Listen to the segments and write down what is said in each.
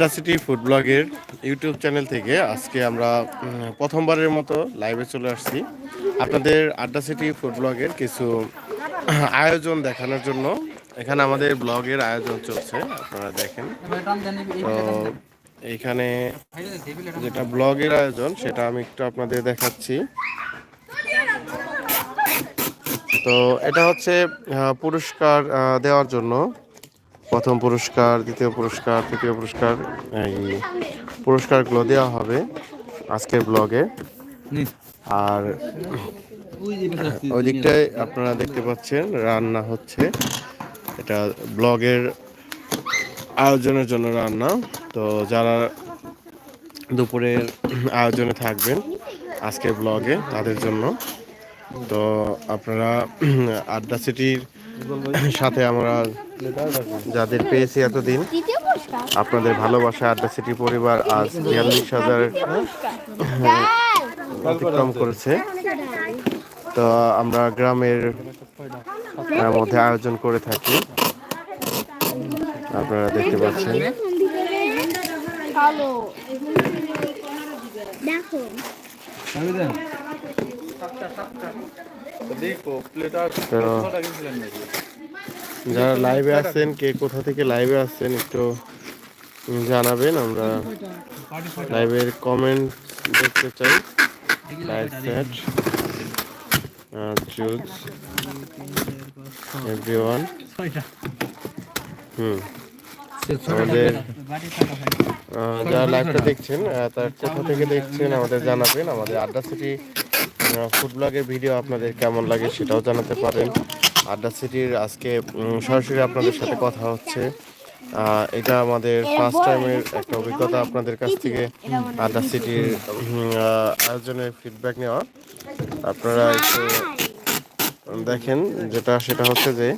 আড্ডা city food ব্লগের YouTube channel থেকে আজকে আমরা প্রথমবারের মতো লাইভে চলে আসছি। আপনাদের আড্ডা সিটি ফুড ব্লগের কিছু আয়োজন দেখানোর জন্য। এখানে আমাদের ব্লগের আয়োজন চলছে, আপনারা দেখেন। তো এইখানে যেটা ব্লগের আয়োজন, সেটা আমি একটু আপনাদের দেখাচ্ছি। তো এটা হচ্ছে পুরস্কার দেওয়ার জন্য। প্রথম পুরস্কার দ্বিতীয় পুরস্কার তৃতীয় পুরস্কার এই পুরস্কারগুলো দেওয়া হবে আজকের ব্লগে। আর ওই দিকটায় আপনারা দেখতে পাচ্ছেন রান্না হচ্ছে। এটা ব্লগের আয়োজনের জন্য রান্না। তো যারা দুপুরের আয়োজনে থাকবেন আজকের ব্লগে তাদের জন্য। তো আপনারা আড্ডা সিটির সাথে আমরা যাদের পেয়েছি এতদিন, আপনাদের ভালোবাসা, আড্ডা সিটি পরিবার আজ বিয়াল্লিশ হাজার অতিক্রম করেছে। তো আমরা গ্রামের মধ্যে আয়োজন করে থাকি। আপনারা দেখতে পাচ্ছেন। দেখো। যারা লাইভে আছেন কে কোথা থেকে লাইভে আসছেন একটু জানাবেন আমরা লাইভের কমেন্ট দেখতে চাই। Live chat choose everyone hmm আমাদের যারা লাইভটা দেখছেন তার কোথা থেকে দেখছেন আমাদের জানাবেন। আমাদের আড্ডা সিটি ফুড ব্লগের ভিডিও আপনাদের কেমন লাগে সেটাও জানাতে পারেন। আড্ডা সিটির আজকে সরাসরি আপনাদের সাথে কথা হচ্ছে। এটা আমাদের ফার্স্ট টাইমের একটা অভিজ্ঞতা আপনাদের কাছ থেকে, আড্ডা সিটির আয়োজনের ফিডব্যাক নেওয়া। আপনারা একটু দেখেন যেটা, সেটা হচ্ছে যে,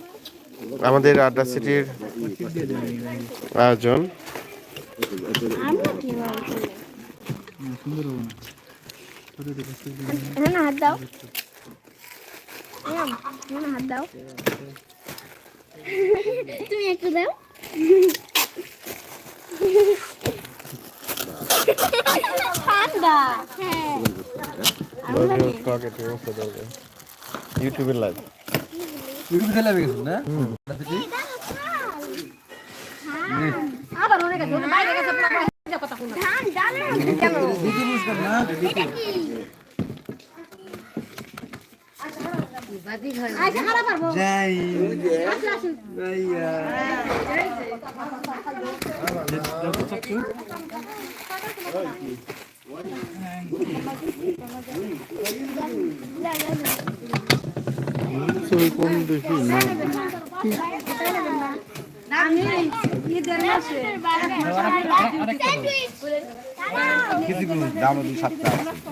আমাদের আড্ডা সিটির আয়োজন। না হাত দাও। না, না, হাত দাও। তুমি একটু দাও। ঠান্ডা হ্যাঁ। ইউটিউবের লাইভ ধান ডালের মধ্যে কেন আচ্ছা খারাপ পারব আমি ঈদের মাসে স্যান্ডউইচ দাম দুই সাতটা এই করে না? কিলো স্যান্ডউইচ একটা লাগবে তিনটা এক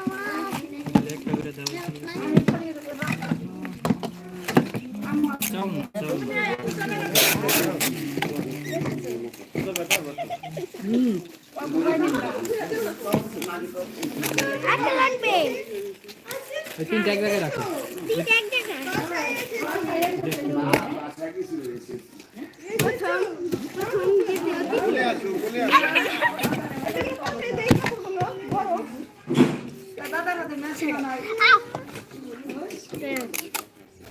তিনটা এক জায়গায় আও।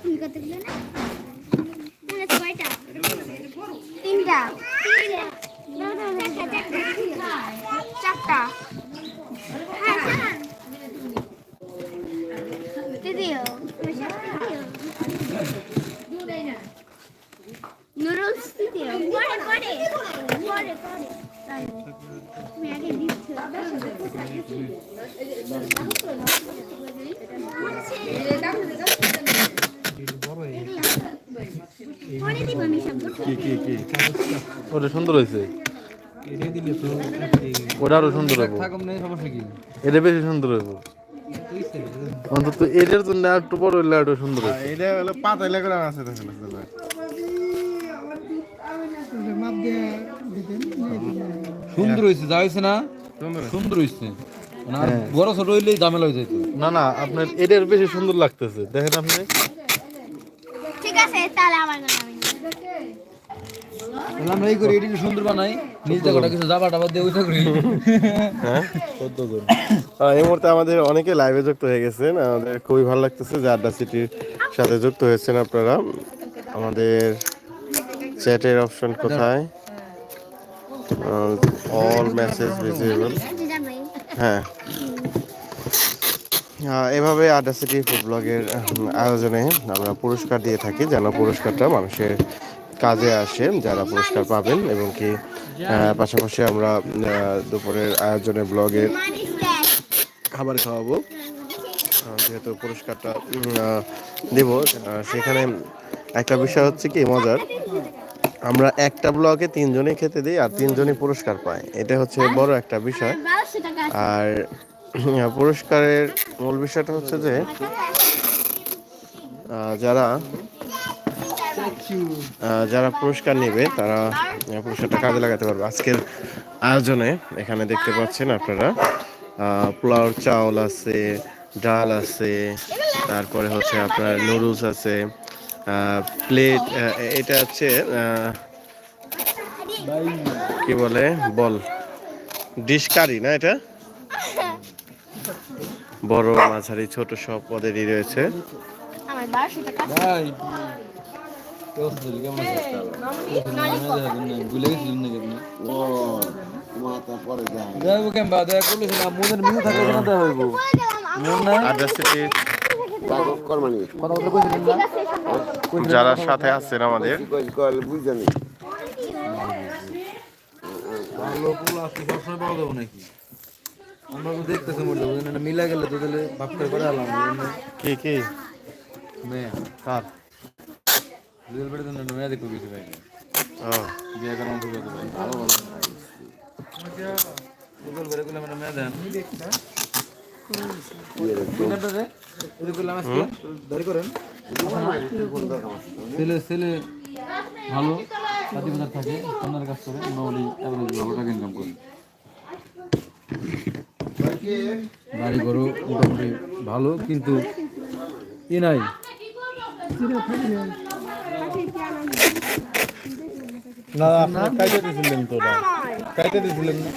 তুমি কতগুলো না? মানে ছয়টা। তিনটা। চারটা। হ্যাঁ, হ্যাঁ। তৃতীয়। নুডলস তৃতীয়। পরে, পরে। পরে, পরে। তুমি আগে দিচ্ছ। পরে দিব আমি সব কি কি কি? ওটা সুন্দর হয়েছে। এটা দিলে তো ওটা আরও সুন্দর হব। থাকুম নেই সমস্যা কি এটা বেশি সুন্দর হব। অন্তত এটার জন্য একটু বড় হইলে একটু সুন্দর হইতো। এটা হলো পাতা লেগে আছে দেখেন সুন্দর হয়েছে যা হয়েছে না? সুন্দর হয়েছে মানে বড় ছোট হইলেই ঝামেলা হয়ে যেত না না আপনার এটার বেশি সুন্দর লাগতেছে। দেখেন আপনি। আছে তাহলে আমার গান আমি নিবো। তাহলে আমরা এই করি এটি সুন্দর বানাই নিজ জায়গাটা কিছু জাবা টাবা দিয়ে ওইটা করি। হ্যাঁ? এই মুহূর্তে আমাদের অনেকে লাইভে যুক্ত হয়ে গেছেন। আমাদের খুবই ভালো লাগতেছে যে আড্ডা সিটির সাথে যুক্ত হয়েছেন আপনারা। আমাদের চ্যাটের অপশন কোথায়? অল মেসেজ ভিজিবল হ্যাঁ। এভাবে আড্ডা সিটি ফুড ব্লগের আয়োজনে আমরা পুরস্কার দিয়ে থাকি, যেন পুরস্কারটা মানুষের কাজে আসে, যারা পুরস্কার পাবেন, এবং কি পাশাপাশি আমরা দুপুরের আয়োজনে ব্লগের খাবার খাওয়াবো। যেহেতু পুরস্কারটা দেব সেখানে একটা বিষয় হচ্ছে কি, মজার। আমরা একটা ব্লগে তিনজনই খেতে দিই, আর তিনজনই পুরস্কার পাই এটা হচ্ছে বড় একটা বিষয়। আর পুরস্কারের মূল বিষয়টা হচ্ছে যে যারা যারা পুরস্কার নেবে তারা পুরস্কারটা কাজে লাগাতে পারবে। আজকের আয়োজনে এখানে দেখতে পাচ্ছেন আপনারা আহ, পোলাওর চাউল আছে ডাল আছে তারপরে হচ্ছে আপনার নুডলস আছে প্লেট এটা হচ্ছে কি বলে বল ডিশ কারি না এটা? বড় মাঝারি ছোট সব পদেরই রয়েছে? যারা সাথে আছেন আমাদের। ভালো ফুল আসলে সবসময় পাওয়া যাব নাকি? আমরা তো দেখতেছি মরলে, বুঝলেন না? মিলা গেলে তো তাহলে ভাগ করে করে আলাম? কি কি মেয়ে, কার রিয়েল বেড়ে তো মেয়ে দেখব কিছু ভাই। ও বিয়ে করার মতো কথা ভাই। ভালো ভালো। রিয়েল বেড়ে করলে মানে মেয়ে দেন। এটা। ছেলে ছেলে ভালো সাথী বাজার থাকে আপনার কাজ করে আমরা বলি অ্যাভারেজ ভালো টাকা ইনকাম করি বাড়ি ঘরও মোটামুটি ভালো কিন্তু ই নাই। না আপনি কাইতে দিছিলেন তো ওটা। কাইতে না?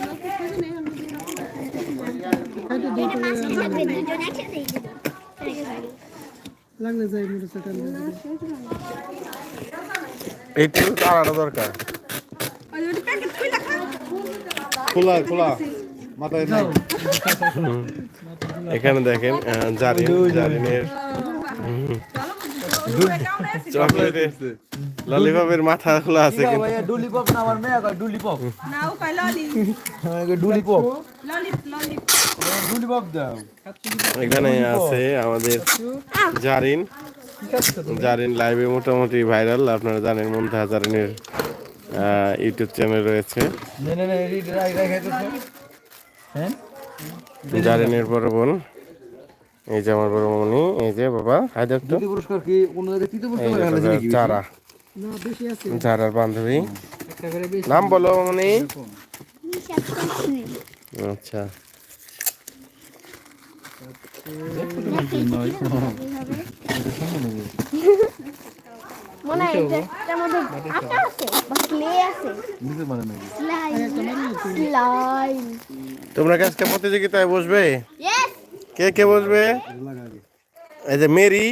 মাছের সাথে দুজন একসাথেই দিল। এইটা তো আলাদা দরকার। খোলা খোলা। মাথায় নাই। এখানে দেখেন জারিন জারিনের চকলেটের ললিপপের মাথা খোলা আছে কিন্তু। না আমার মেয়ে কয় দাও। এখানে আছে আমাদের জারিন। জারিন লাইভে মোটামুটি ভাইরাল আপনারা জানেন মন্থা জারিনের ইউটিউব চ্যানেল রয়েছে। হ্যাঁ জারিনের বড় বোন এই যে আমার বড় মনি এই যে বাবা হাই দেখতো দ্বিতীয় পুরস্কার কি তৃতীয় যারার বান্ধবী নাম বলো মনি করছিস। আচ্ছা মনে হয় এটা- এটার মধ্যে আটা আছে বা clay আছে। নিতে পারে নাকি? Slime, slime. তোমরা কি আজকে প্রতিযোগিতায় বসবে? Yes! কে কে বসবে? এই যে মেরি।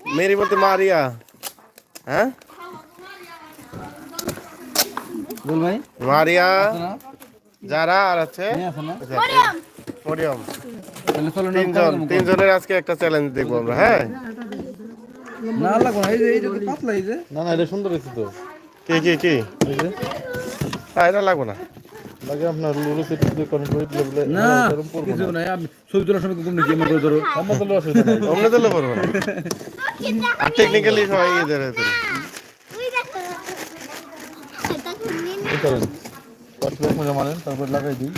মেরি বলতে মারিয়া। হ্যাঁ? বল ভাই। মারিয়া না। যারা আর আছে? নিয়ে আসো না। মরিয়ম, মরিয়ম। তাহলে চলো না তিনজন তিনজনের আজকে একটা চ্যালেঞ্জ দেখব আমরা হ্যাঁ? না লাগো না। এই যে এই যে পাতলা এই যে। না না এটা সুন্দর হয়েছে তো। কি কি কি? এই যে। হ্যাঁ এটা লাগবো না। লাগে আপনার লুলু সেট দিয়ে করেন করে দিলে বলে না কিছু না। না আমি ছবি তোলার সময় কোন করে ধরো। আমার তো অসুবিধা নাই। অমনে দিলে পারব না। আর টেকনিক্যালি সবাই? এই করেন। পাঁচ লাখ মজা মারেন তারপর লাগাই দিই।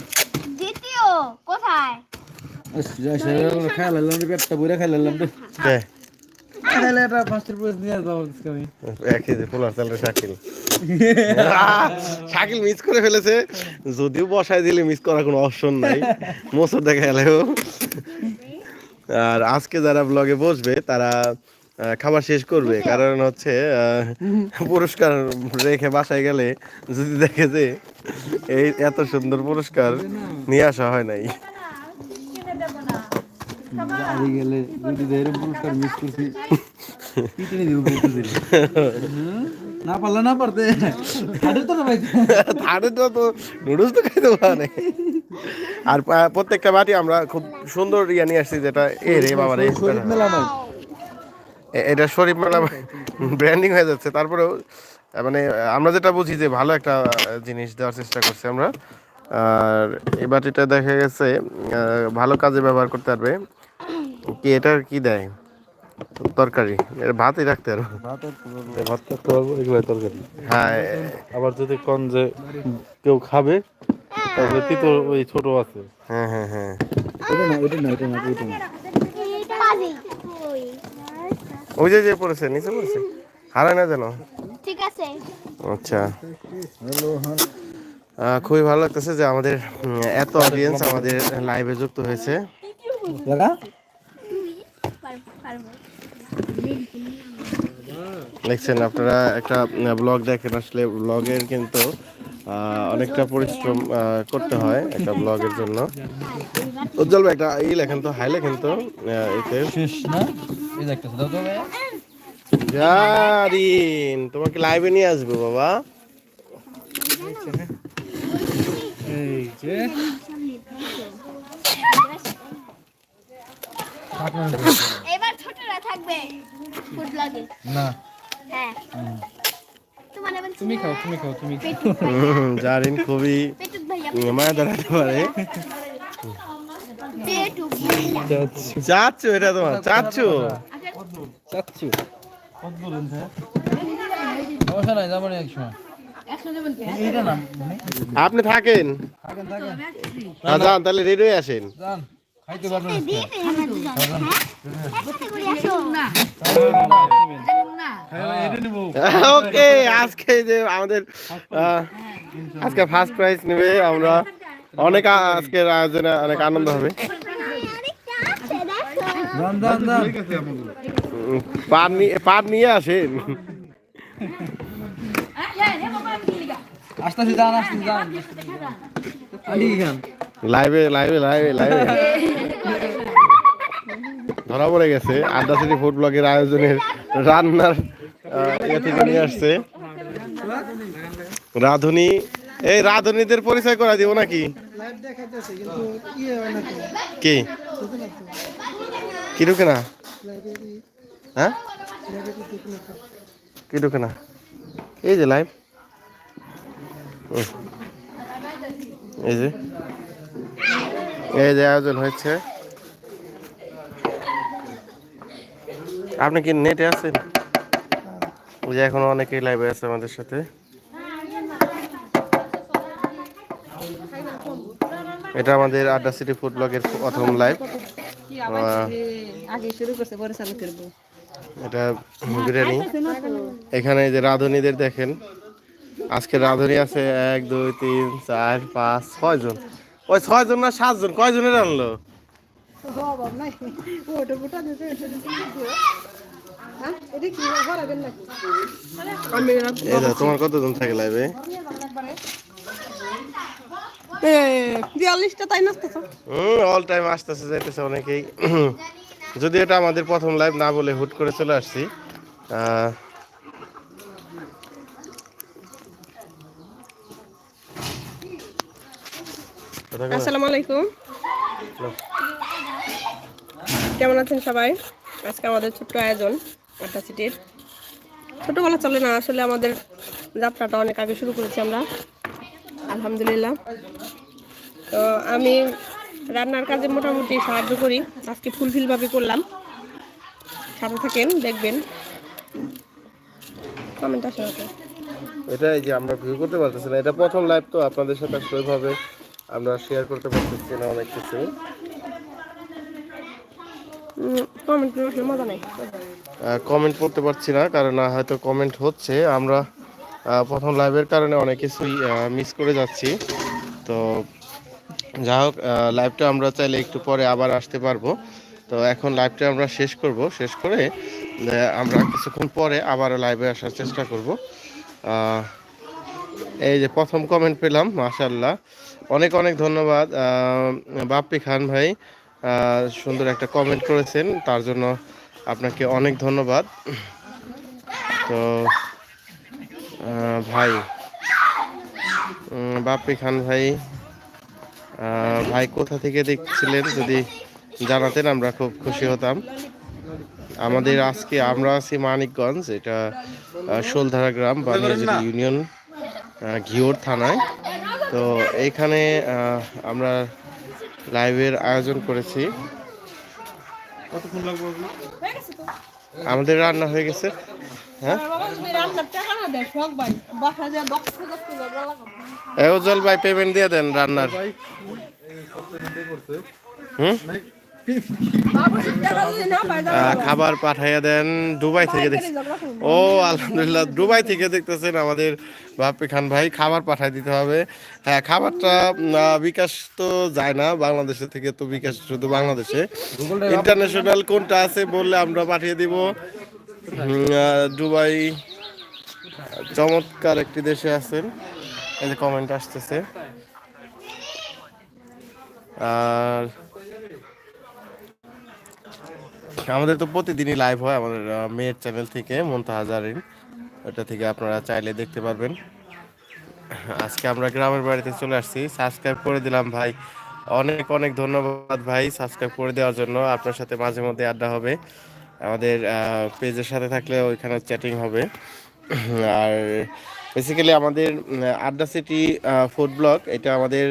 দ্বিতীয়, কোথায়? পেটটা খাই লাইলাম। রে খাইলে এটা ফার্স্টের নিয়ে যাব আমি। এক কেজি পোলার চালের শাকিল। শাকিল মিস করে ফেলেছে। যদিও বসায় দিলে মিস করার কোনো অপশন নাই। মোসর দেখা গেলেও আর আজকে যারা ব্লগে বসবে তারা খাবার শেষ করবে। কারণ হচ্ছে আহ, পুরস্কার রেখে বাসায় গেলে যদি দেখে যে এই এত সুন্দর পুরস্কার নিয়ে আসা হয় নাই। বাড়ি গেলে যদি এরকম পুরস্কার মিস করছি পিটনি দিব বলতে না পারলে না পারতে হাটে তো না ভাই তাদের তো তো নুডলস তো খাইতে পারে আর প্রত্যেকটা বাটি আমরা খুব সুন্দর ইয়া নিয়ে আসছি যেটা এ রে বাবা রে শরীর মেলা নাই এটা শরীফ মেলা ব্র্যান্ডিং হয়ে যাচ্ছে। তারপরেও মানে আমরা যেটা বুঝি যে ভালো একটা জিনিস দেওয়ার চেষ্টা করছি আমরা। আর এই বাটিটা দেখা গেছে আহ, ভালো কাজে ব্যবহার করতে পারবে। কি এটা কি দেয়? তরকারি? এটা ভাতই রাখতে পারব। ভাত থাকতে পারব এগুলো তরকারি। হ্যাঁ আবার যদি কন যে কেউ খাবে তাহলে তিতো ওই ছোট আছে। হ্যাঁ হ্যাঁ হ্যাঁ। না না না না। ওই যে যে পড়েছে নিচে পড়েছে? হারায় না যেন? ঠিক আছে। আচ্ছা। আহ, খুবই ভালো লাগতেছে যে আমাদের এত অডিয়েন্স আমাদের লাইভে যুক্ত হয়েছে। পারব দেখছেন আপনারা একটা ব্লগ দেখেন। আসলে ব্লগের কিন্তু অনেকটা পরিশ্রম করতে হয় একটা ব্লগের জন্য। উজ্জ্বল ভাই একটা ই লেখেন তো হাই লেখেন তো এতে। জারিন তোমাকে লাইভে নিয়ে আসব বাবা। এই যে। ছোটরা থাকবে। ফুড লাগে না। হ্যাঁ। তুমি খাও তুমি খাও তুমি জারিন খুবই মায়া দাঁড়াতে পারে। চাচ্ছু। এটা তোমার চাচ্ছু। চাচ্ছু। সমস্যা নাই যাব না এক সময় এইটা না। আপনি থাকেন। থাকেন থাকেন। যান তাহলে রেডি হয়ে আসেন। যান। খাইতে পারবেন আসো। ওকে আজকে যে আমাদের আজকে ফার্স্ট প্রাইজ নেবে আমরা। অনেক আজকের আয়োজনে অনেক আনন্দ হবে। পার নিয়ে পার নিয়ে আসেন। আসতেছি যান আসতেছি যান। লাইভে লাইভে লাইভে লাইভে ধরা পড়ে গেছে। আড্ডা সিটি ফুড ব্লগের আয়োজনের রান্নার ইয়ে থেকে নিয়ে আসছে। রাধুনি, এই রাধুনিদের পরিচয় করা দিব নাকি? কি? কি ঢুকে না? হ্যাঁ? কি ঢুকে না? এই যে লাইভ এই যে। এই যে আয়োজন হয়েছে। আপনি কি নেটে আছেন? ওই যে এখনও অনেকেই লাইভে আছে আমাদের সাথে। এটা আমাদের আড্ডা সিটি ফুড ব্লগের প্রথম লাইভ এটা বিরিয়ানি। এখানে যে রাঁধুনিদের দেখেন। আজকে রাঁধুনি আছে এক দুই তিন চার পাঁচ ছয় জন ওই ছয় জন না সাতজন? কয়জনের আনলো? তোমার কতজন থাকে লাইভে অল টাইম আসতেছে। যাইতেছে অনেকেই। যদি এটা আমাদের প্রথম লাইভ না বলে হুট করে চলে আসছি? আসসালামু আলাইকুম। কেমন আছেন সবাই? আজকে আমাদের ছোট্ট আয়োজন। সিটির ছোটোবেলা চলে না আসলে আমাদের যাত্রাটা অনেক আগে শুরু করেছি আমরা আলহামদুলিল্লাহ। তো আমি রান্নার কাজে মোটামুটি সাহায্য করি আজকে ফুলফিলভাবে করলাম। সাথে থাকেন দেখবেন। কমেন্ট আসে এটা এই যে আমরা ভিউ করতে পারতেছি না এটা প্রথম লাইভ তো আপনাদের সাথে আসলে আমরা শেয়ার করতে পারতেছি না অনেক কিছু কমেন্ট মজা নেই। কমেন্ট করতে পারছি না, কারণ হয়তো কমেন্ট হচ্ছে। আমরা প্রথম লাইভের কারণে অনেক কিছুই মিস করে যাচ্ছি। তো যা হোক লাইভটা আমরা চাইলে একটু পরে আবার আসতে পারব। তো এখন লাইভটা আমরা শেষ করব। শেষ করে আমরা কিছুক্ষণ পরে আবার লাইভে আসার চেষ্টা করব। এই যে প্রথম কমেন্ট পেলাম মাশাল্লাহ অনেক অনেক ধন্যবাদ। বাপ্পি খান ভাই সুন্দর একটা কমেন্ট করেছেন। তার জন্য আপনাকে অনেক ধন্যবাদ। তো ভাই বাপ্পি খান ভাই ভাই কোথা থেকে দেখছিলেন যদি জানাতেন আমরা খুব খুশি হতাম। আমাদের আজকে, আমরা আছি মানিকগঞ্জ, এটা শোলধারা গ্রাম বানিয়াজুরি ইউনিয়ন ঘিওর থানায়। তো এইখানে আমরা লাইভের আয়োজন করেছি। কতক্ষণ লাগবে আপনি? আমাদের রান্না হয়ে গেছে। হ্যাঁ? ভাই। পেমেন্ট দিয়ে দেন রান্নার। হুম? খাবার পাঠাইয়া দেন, দুবাই থেকে দেখছি। ও, আলহামদুলিল্লাহ, দুবাই থেকে দেখতেছেন আমাদের বাপ্পি খান ভাই, খাবার পাঠাই দিতে হবে। হ্যাঁ খাবারটা বিকাশ তো যায় না, বাংলাদেশে থেকে তো বিকাশ শুধু বাংলাদেশে। ইন্টারন্যাশনাল কোনটা আছে বললে আমরা পাঠিয়ে দিব। দুবাই, চমৎকার একটি দেশে আছেন। এই যে কমেন্ট আসতেছে। আর আমাদের তো প্রতিদিনই লাইভ হয় আমাদের মেয়ের চ্যানেল থেকে, মন্তাহাজারিন। ওটা থেকে আপনারা চাইলে দেখতে পারবেন। আজকে আমরা গ্রামের বাড়িতে চলে আসছি। সাবস্ক্রাইব করে দিলাম ভাই। অনেক অনেক ধন্যবাদ ভাই সাবস্ক্রাইব করে দেওয়ার জন্য। আপনার সাথে মাঝে মধ্যে আড্ডা হবে। আমাদের পেজের সাথে থাকলে ওইখানে চ্যাটিং হবে। আর বেসিক্যালি আমাদের আড্ডা সিটি ফুড ব্লগ এটা আমাদের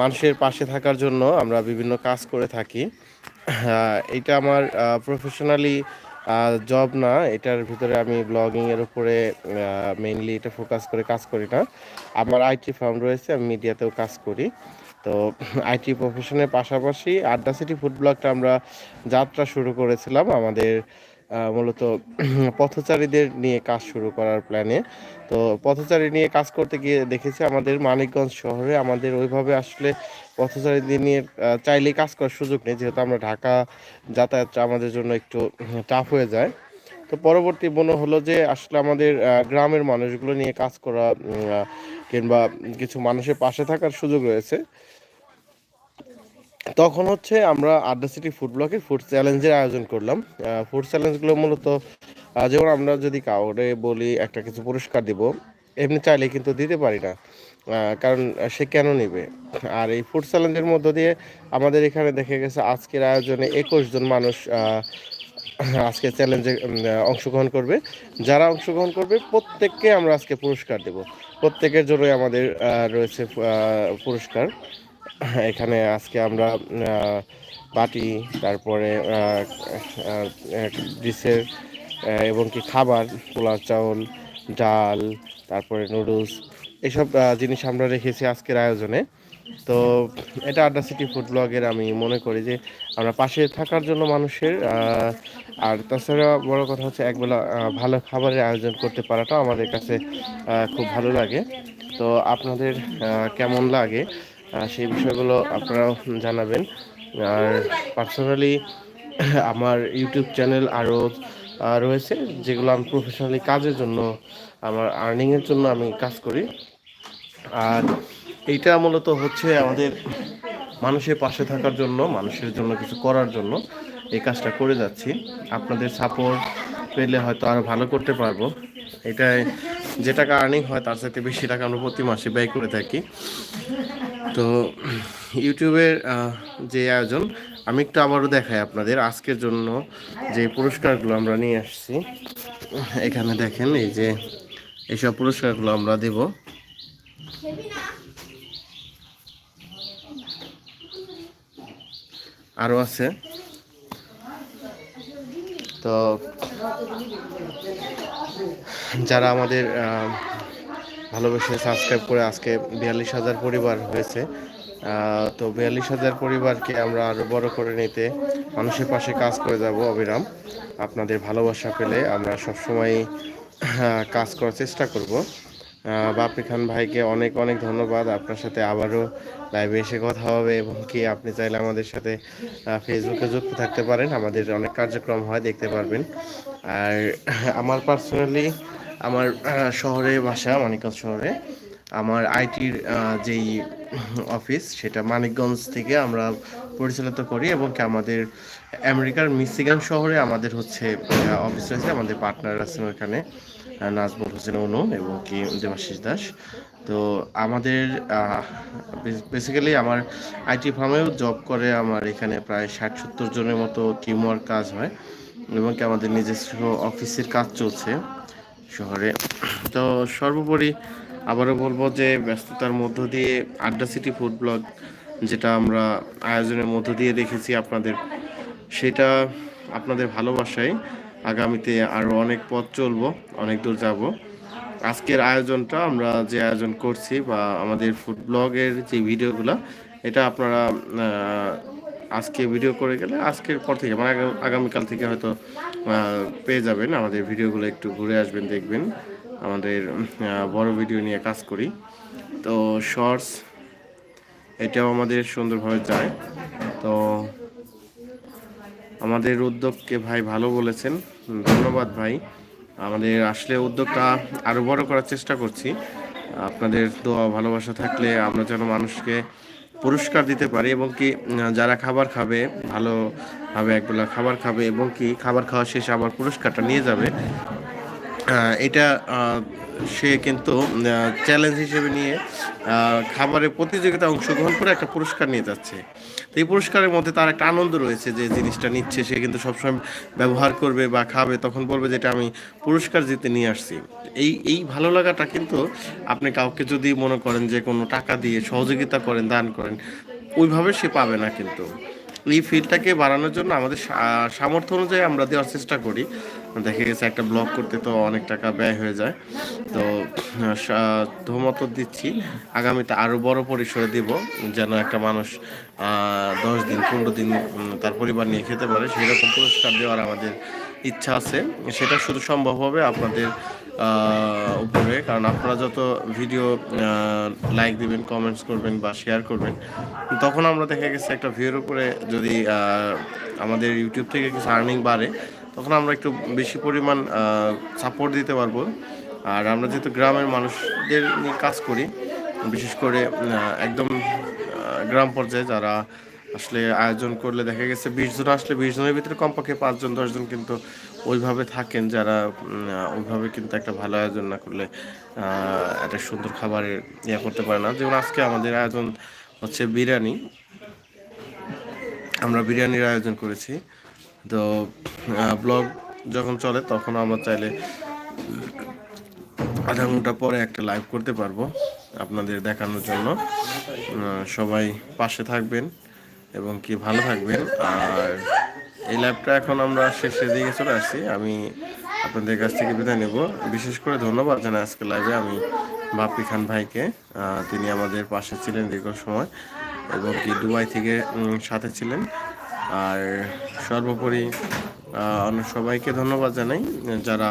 মানুষের পাশে থাকার জন্য আমরা বিভিন্ন কাজ করে থাকি। এটা আমার প্রফেশনালি জব না। এটার ভিতরে আমি ব্লগিংয়ের উপরে মেইনলি এটা ফোকাস করে কাজ করি না। আমার আইটি ফার্ম রয়েছে, আমি মিডিয়াতেও কাজ করি। তো আইটি প্রফেশনের পাশাপাশি আড্ডা সিটি ফুড ব্লগটা আমরা যাত্রা শুরু করেছিলাম আমাদের মূলত পথচারীদের নিয়ে কাজ শুরু করার প্ল্যানে তো পথচারী নিয়ে কাজ করতে গিয়ে দেখেছি আমাদের মানিকগঞ্জ শহরে আমাদের ওইভাবে আসলে পথচারীদের নিয়ে চাইলেই কাজ করার সুযোগ নেই, যেহেতু আমরা ঢাকা যাতায়াতটা আমাদের জন্য একটু টাফ হয়ে যায়। তো পরবর্তী মনে হলো যে আসলে আমাদের গ্রামের মানুষগুলো নিয়ে কাজ করা কিংবা কিছু মানুষের পাশে থাকার সুযোগ রয়েছে। তখন হচ্ছে আমরা আড্ডা সিটি ফুড ব্লকের ফুড চ্যালেঞ্জের আয়োজন করলাম। ফুড চ্যালেঞ্জগুলো মূলত যেমন আমরা যদি কাউরে বলি, একটা কিছু পুরস্কার দিব, এমনি চাইলে কিন্তু দিতে পারি না। কারণ সে কেন নেবে? আর এই ফুড চ্যালেঞ্জের মধ্য দিয়ে আমাদের এখানে দেখে গেছে আজকের আয়োজনে একুশ জন মানুষ আজকে চ্যালেঞ্জে অংশগ্রহণ করবে। যারা অংশগ্রহণ করবে, প্রত্যেককে আমরা আজকে পুরস্কার দেব। প্রত্যেকের জন্যই আমাদের রয়েছে পুরস্কার। এখানে আজকে আমরা বাটি তারপরে ডিশের এবং কি খাবার পোলাও চাউল ডাল তারপরে নুডলস আহ, জিনিস আমরা রেখেছি আজকের আয়োজনে। তো এটা আড্ডা সিটি ফুড ব্লগের আমি মনে করি যে আমরা পাশে থাকার জন্য মানুষের আর তাছাড়া বড় কথা হচ্ছে একবেলা ভালো খাবারের আয়োজন করতে পারাটা আমাদের কাছে খুব ভালো লাগে। তো আপনাদের কেমন লাগে? সেই বিষয়গুলো আপনারাও জানাবেন। আর পার্সোনালি আমার ইউটিউব চ্যানেল আরও রয়েছে, যেগুলো আমি প্রফেশনালি কাজের জন্য, আমার আর্নিংয়ের জন্য আমি কাজ করি। আর এইটা মূলত হচ্ছে আমাদের মানুষের পাশে থাকার জন্য, মানুষের জন্য কিছু করার জন্য এই কাজটা করে যাচ্ছি। আপনাদের সাপোর্ট পেলে হয়তো আরও ভালো করতে পারব। এটাই যে টাকা আর্নিং হয় তার সাথে বেশি টাকা আমরা প্রতি মাসে ব্যয় করে থাকি। তো ইউটিউবের যে আয়োজন, আমি একটু আবারও দেখাই আপনাদের আজকের জন্য যে পুরস্কারগুলো আমরা নিয়ে আসছি। এখানে দেখেন, এই যে এইসব পুরস্কারগুলো আমরা দেব। আরও আছে। তো যারা আমাদের ভালোবেসে সাবস্ক্রাইব করে আজকে বিয়াল্লিশ হাজার পরিবার হয়েছে। তো বিয়াল্লিশ হাজার পরিবারকে আমরা আরও বড় করে নিতে মানুষের পাশে কাজ করে যাব অবিরাম। আপনাদের ভালোবাসা পেলে আমরা সবসময় কাজ করার চেষ্টা করব। বাপি খান ভাইকে অনেক অনেক ধন্যবাদ। আপনার সাথে আবারও লাইভে এসে কথা হবে এবং কি আপনি চাইলে আমাদের সাথে ফেসবুকে যুক্ত থাকতে পারেন। আমাদের অনেক কার্যক্রম হয়, দেখতে পারবেন। আর আমার পার্সোনালি আমার শহরে বাসা, মানিকগঞ্জ শহরে। আমার আইটির যেই অফিস, সেটা মানিকগঞ্জ থেকে আমরা পরিচালিত করি এবং কি আমাদের আমেরিকার মিসিগান শহরে আমাদের হচ্ছে অফিস রয়েছে। আমাদের পার্টনার আছেন ওখানে নাজমুল হোসেন অনু এবং কি দেবাশিস দাস। তো আমাদের বেসিক্যালি আমার আইটি ফার্মেও জব করে আমার এখানে প্রায় ষাট সত্তর জনের মতো টিম ওয়ার্ক কাজ হয় এবং কি আমাদের নিজস্ব অফিসের কাজ চলছে। শহরে। তো সর্বোপরি আবারও বলব যে ব্যস্ততার মধ্য দিয়ে আড্ডা সিটি ফুড ব্লগ যেটা আমরা আয়োজনের মধ্য দিয়ে দেখেছি আপনাদের, সেটা আপনাদের ভালোবাসায় আগামীতে আরও অনেক পথ চলব, অনেক দূর যাব। আজকের আয়োজনটা আমরা যে আয়োজন করছি বা আমাদের ফুড ব্লগের যে ভিডিওগুলো, এটা আপনারা আজকে ভিডিও করে গেলে আজকের পর থেকে মানে আগামীকাল থেকে হয়তো পেয়ে যাবেন আমাদের ভিডিওগুলো একটু ঘুরে আসবেন, দেখবেন। আমাদের বড় ভিডিও নিয়ে কাজ করি। তো শর্টস এটাও আমাদের সুন্দরভাবে যায়। তো আমাদের উদ্যোগকে ভাই ভালো বলেছেন। ধন্যবাদ ভাই। আমাদের আসলে উদ্যোগটা আরও বড় করার চেষ্টা করছি। আপনাদের দোয়া ভালোবাসা থাকলে আমরা যেন মানুষকে পুরস্কার দিতে পারি এবং কি যারা খাবার খাবে, ভালোভাবে একবেলা খাবার খাবে এবং কি, খাবার খাওয়া শেষে আবার পুরস্কারটা নিয়ে যাবে এটা সে কিন্তু চ্যালেঞ্জ হিসেবে নিয়ে খাবারের প্রতিযোগিতা অংশগ্রহণ করে একটা পুরস্কার নিয়ে যাচ্ছে। তো এই পুরস্কারের মধ্যে তার একটা আনন্দ রয়েছে যে জিনিসটা নিচ্ছে, সে কিন্তু সবসময় ব্যবহার করবে বা খাবে, তখন বলবে যেটা আমি পুরস্কার জিতে নিয়ে আসছি। এই এই ভালো লাগাটা কিন্তু আপনি কাউকে যদি মনে করেন যে কোনো টাকা দিয়ে সহযোগিতা করেন, দান করেন, ওইভাবে সে পাবে না কিন্তু। এই ফিল্ডটাকে বাড়ানোর জন্য আমাদের সামর্থ্য অনুযায়ী আমরা দেওয়ার চেষ্টা করি। দেখা গেছে একটা ব্লগ করতে তো অনেক টাকা ব্যয় হয়ে যায়। তো ধমত দিচ্ছি। আগামীতে আরও বড় পরিসরে দিব, যেন একটা মানুষ দশ দিন, পনেরো দিন তার পরিবার নিয়ে খেতে পারে। সেরকম পুরস্কার দেওয়ার আমাদের ইচ্ছা আছে। সেটা শুধু সম্ভব হবে আপনাদের উপরে। কারণ আপনারা যত ভিডিও লাইক দিবেন কমেন্টস করবেন বা শেয়ার করবেন, তখন আমরা দেখা গেছে একটা ভিউর উপরে যদি আমাদের ইউটিউব থেকে কিছু আর্নিং বাড়ে তখন আমরা একটু বেশি পরিমাণ সাপোর্ট দিতে পারব। আর আমরা যেহেতু গ্রামের মানুষদের নিয়ে কাজ করি, বিশেষ করে একদম গ্রাম পর্যায়ে যারা আসলে আয়োজন করলে দেখা গেছে বিশ জন আসলে বিশ জনের ভিতরে কমপক্ষে পাঁচজন, দশজন কিন্তু ওইভাবে থাকেন যারা ওইভাবে কিন্তু একটা ভালো আয়োজন না করলে একটা সুন্দর খাবারের ইয়ে করতে পারে না। যেমন আজকে আমাদের আয়োজন হচ্ছে বিরিয়ানি। আমরা বিরিয়ানির আয়োজন করেছি। তো ব্লগ যখন চলে তখন আমরা চাইলে আধা ঘণ্টা পরে একটা লাইভ করতে পারব আপনাদের দেখানোর জন্য। সবাই পাশে থাকবেন এবং কি ভালো থাকবেন। আর এই লাইভটা এখন আমরা শেষের দিকে চলে আসছি। আমি আপনাদের কাছ থেকে বিদায় নেব। বিশেষ করে ধন্যবাদ জানাই আজকে লাইভে আমি বাপ্পি খান ভাইকে। তিনি আমাদের পাশে ছিলেন দীর্ঘ সময় এবং কি দুবাই থেকে সাথে ছিলেন। আর সর্বোপরি অন্য সবাইকে ধন্যবাদ জানাই যারা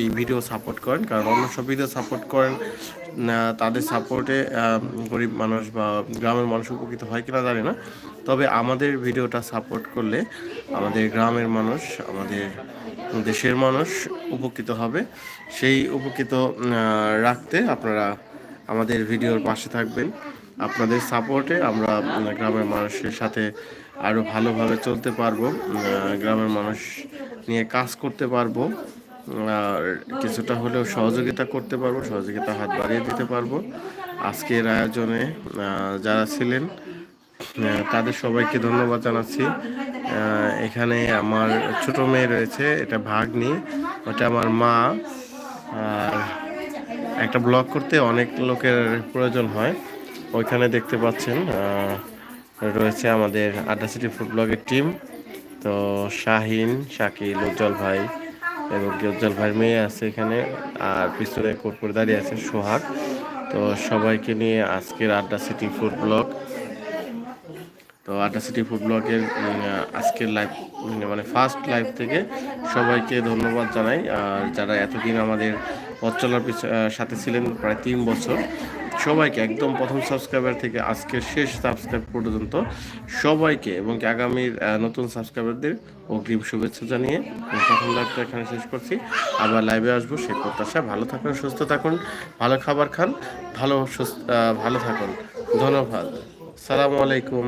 এই ভিডিও সাপোর্ট করেন, কারণ অন্য সব ভিডিও সাপোর্ট করেন তাদের সাপোর্টে গরিব মানুষ বা গ্রামের মানুষ উপকৃত হয় কিনা জানি না। তবে আমাদের ভিডিওটা সাপোর্ট করলে আমাদের গ্রামের মানুষ, আমাদের দেশের মানুষ উপকৃত হবে। সেই উপকৃত রাখতে আপনারা আমাদের ভিডিওর পাশে থাকবেন। আপনাদের সাপোর্টে আমরা গ্রামের মানুষের সাথে আরও ভালোভাবে চলতে পারব গ্রামের মানুষ নিয়ে কাজ করতে পারব, আর কিছুটা হলেও সহযোগিতা করতে পারব, সহযোগিতা হাত বাড়িয়ে দিতে পারব। আজকের আয়োজনে যারা ছিলেন তাদের সবাইকে ধন্যবাদ জানাচ্ছি। এখানে আমার ছোট মেয়ে রয়েছে, এটা ভাগ্নি, ওটা আমার মা। আর একটা ব্লগ করতে অনেক লোকের প্রয়োজন হয়, ওইখানে দেখতে পাচ্ছেন রয়েছে আমাদের আড্ডা সিটি ফুড ব্লগের টিম তো শাহিন, শাকিল, উজ্জ্বল ভাই এবং উজ্জ্বল ভাইয়ের মেয়ে আছে এখানে, আর পিছনে কোট করে দাঁড়িয়ে আছে সোহাগ। তো সবাইকে নিয়ে আজকের আড্ডা সিটি ফুড ব্লগ তো আড্ডা সিটি ফুড ব্লগের আজকের লাইভ মানে ফার্স্ট লাইভ থেকে সবাইকে ধন্যবাদ জানাই। আর যারা এতদিন আমাদের পথ চলার সাথে ছিলেন, প্রায় তিন বছর সবাইকে একদম প্রথম সাবস্ক্রাইবার থেকে আজকের শেষ সাবস্ক্রাইব পর্যন্ত সবাইকে এবং আগামীর নতুন সাবস্ক্রাইবারদের অগ্রিম শুভেচ্ছা জানিয়ে প্রথম লাইভটা এখানে শেষ করছি। আবার লাইভে আসব সেই প্রত্যাশা ভালো থাকুন, সুস্থ থাকুন, ভালো খাবার খান, ভালো, সুস্থ ভালো থাকুন। ধন্যবাদ। সালামু আলাইকুম।